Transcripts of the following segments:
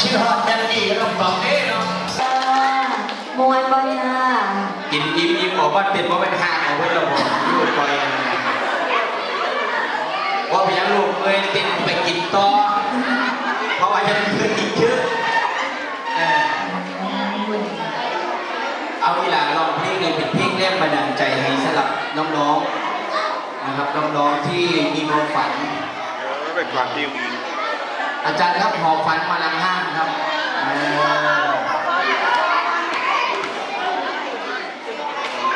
ชื่อฮอตแมนดี้ต้องบอกเด้เนาะมวนากินอิ่มอิ่มบอกว่าเป็นว่าเป็นหาเอาไว้ราบอกอยู่บอว่าพยาลูกเลยติดไปกินตอเพราะว่าจะเพื่นอีกเเอาล่ะลองเพลงเป็นเพลงแรกบันดาลใจให้สลับน้องๆนะครับน้องๆที่มีความฝัน เป็นความดีอาจารย์ครับหอฝันมาลังห้างครับ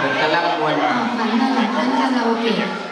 ผมกำลังวน ฝันมาลังห้างคาราโอเกะ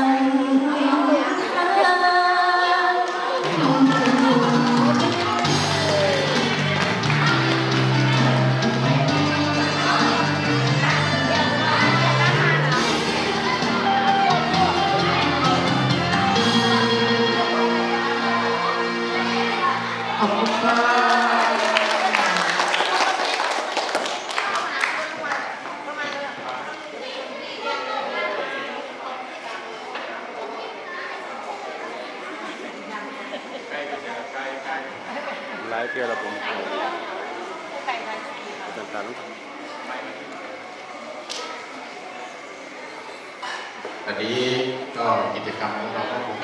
ระบบต่างๆต้องทำวันนี้ก็กิจกรรมของเราก็คง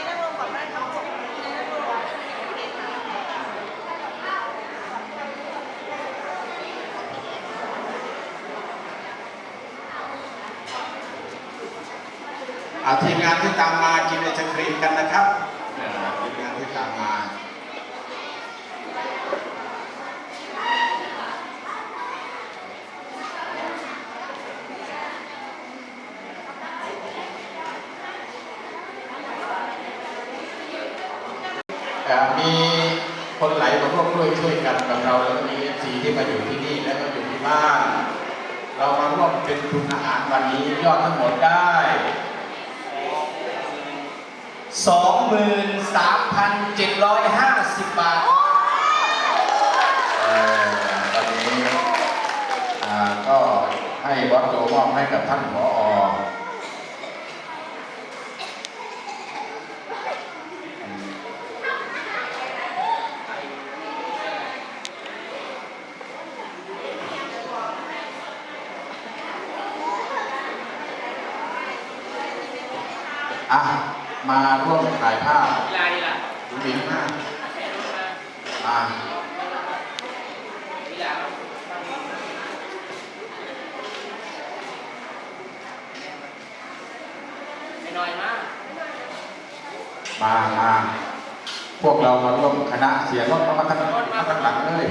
อาทีมงานที่ตามมากินไอศครีมกันนะครับอ่าทีมงานที่ตามมา เอ่อ มีคนไหลมาร่วมด้วยช่วยกันกับเราแล้วก็มีสีที่มาอยู่ที่นี่แล้วก็อยู่ที่บ้าน เรามาร่วมเป็นทุนอาหารวันนี้ยอดทั้งหมดได้สองหมื่นสามพันเจ็ดร้อยห้าสิบบาทตอนนี้ก็ให้บอสโจมอบให้กับท่านผอ อะ มาร่วมถ่ายภาพกีฬาดีล่ะดูดีมากมากีฬาไม่น้อยมาก มามาพวกเรามาร่วมคณะเสียงรถมาทางมาทางหลังเลย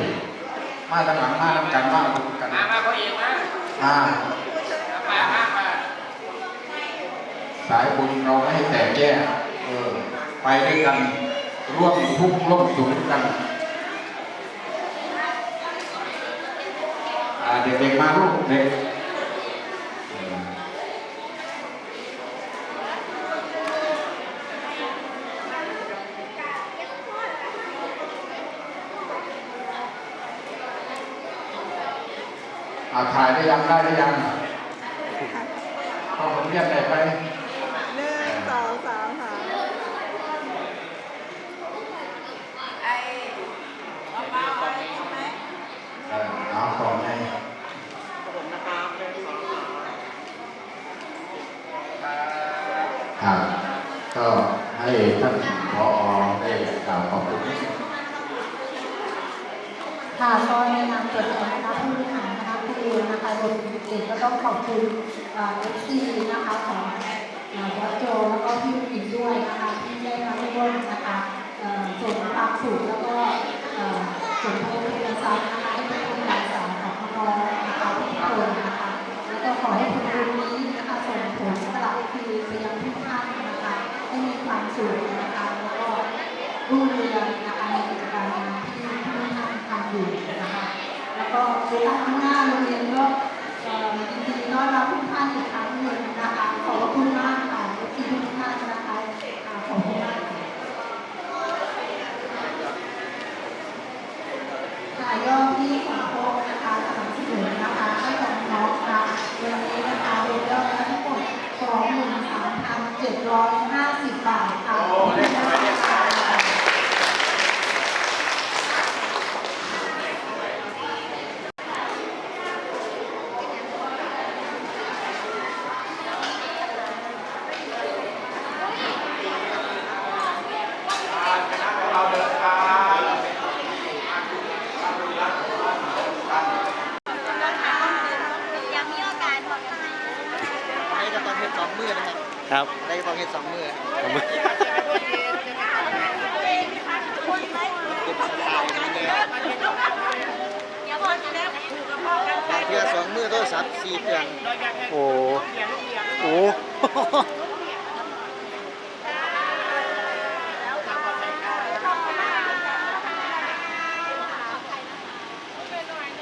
มาทางหลังมาทางกันมาทางกันมามาเขาเองมามามามามา สายบุญเราไม่ให้แตกแยกเออไปด้วยกันร่วมทุกข์ร่วมสุขกันอ่าเด็กๆมาลูกเด็กเอออาถ่ายได้ยังได้ได้ยังเข้าผมเรียกไหนไป หนึ่งสองสามค่ะ เออเอาของให้ ครับก็ให้ท่านผอได้กล่าวขอบคุณค่ะก็ในนามตัวแทนนะคะผู้บริหารนะคะผู้เรียนนะคะรวมถึงเด็กก็ต้องขอบคุณเอฟซีนะคะของวัดโจแล้วก็พี่ผู้หญิงด้วยนะคะที่ได้มาร่วมนะคะเอ่อส่งความสุขแล้วก็เอ่อส่งพระคุณทรัพย์นะคะให้เป็นคุณการสอนของน้องๆนะคะทุกคนนะคะแล้วก็ขอให้ผลบุญนี้นะคะส่งผลกลับคืนไปยังทุกท่านนะคะให้มีความสุขนะคะแล้วก็ รุ่งเรืองนะคะในกิจการงานที่ที่ท่านทำอยู่นะคะ ก็โอกาข้างหน้าโรงเรียนก็ยินดีต้อนรับทุกท่านอีกครั้งหนึ่งนะคะขอบคุณมาก สองมือครัเพื่อสองมือโทรศัพท์สี่เครื่องโอ้โห